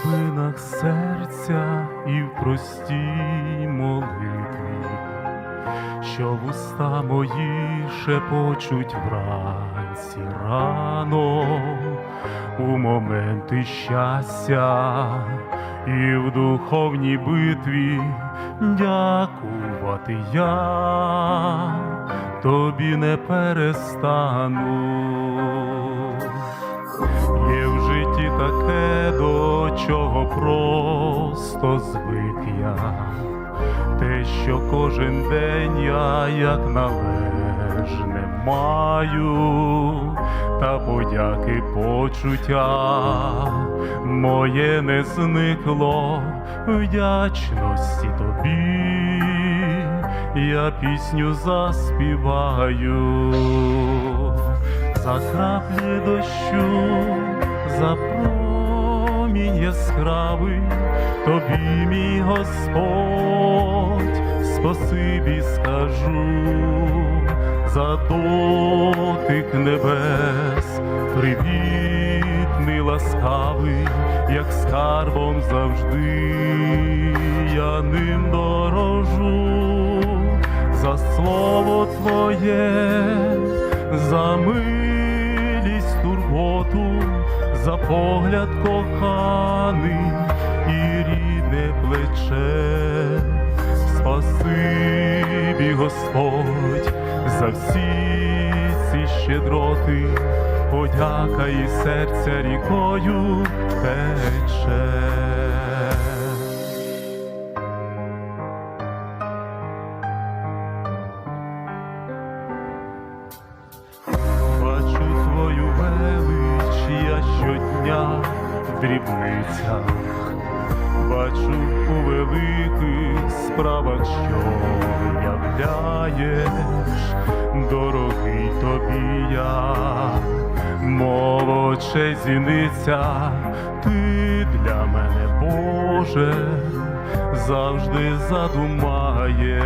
стінах серця і в простій молитві, що вуста мої шепочуть вранці рано у моменти щастя і в духовній битві дякувати я тобі не перестану. Є в житті таке, до чого просто звик я, те, що кожен день я як належне маю, та подяки почуття моє не зникло вдячності тобі, я пісню заспіваю. За краплі дощу, за промінь яскравий, тобі, мій Господь, спасибі скажу, за дотик небес, привітний, ласкавий, як скарбом завжди, я ним дорожу, за слово Твоє за милість за погляд коханий і рідне плече, спасибі, Господь, за всі ці щедроти, подяка і серця рікою тече. Бачу твою велич щодня в дрібницях, бачу у великих справах, що являєш, дорогий тобі я, молодше зіниця, ти для мене, Боже, завжди задумаєш.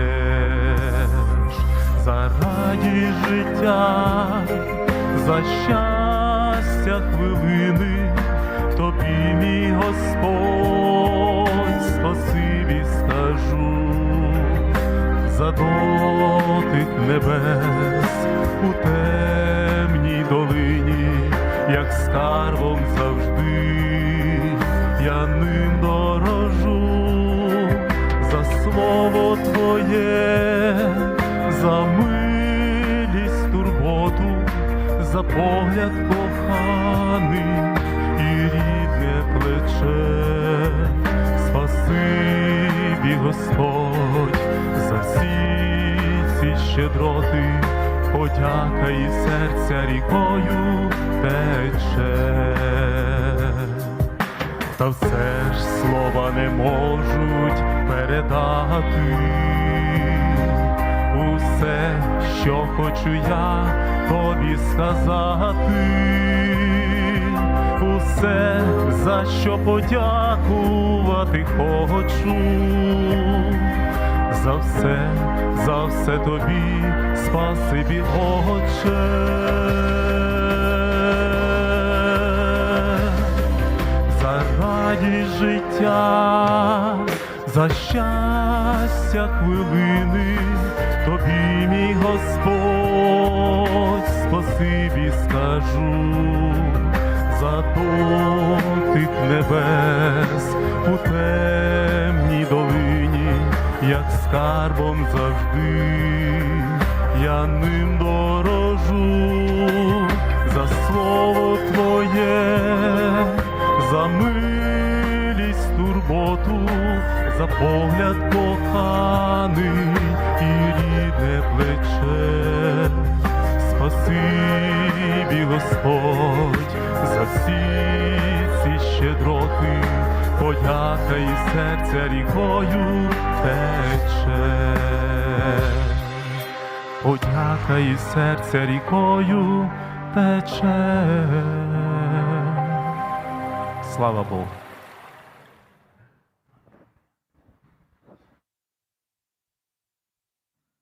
За радість життя, за щастя хвилини, тобі, мій Господь, спасибі скажу, за дотик небес у темній долині, як скарбом завжди, я ним дорожу, за слово Твоє за погляд коханий і рідне плече, спасибі, Господь, за всі ці щедроти, подяка і серця рікою тече. Та все ж слова не можуть передати усе, що хочу я тобі сказати, усе, за що подякувати хочу, за все, за все тобі, спасибі, Отче. За радість життя, за щастя хвилини, тобі, Господь, спасибі скажу, за дотик небес у темній долині, як скарбом завжди, я ним дорожу, за слово Твоє за милість турботу, за погляд коханий і рідне Господь, за всі ці щедроти, подяка і серця рікою тече. Подяка і серця рікою тече. Слава Богу.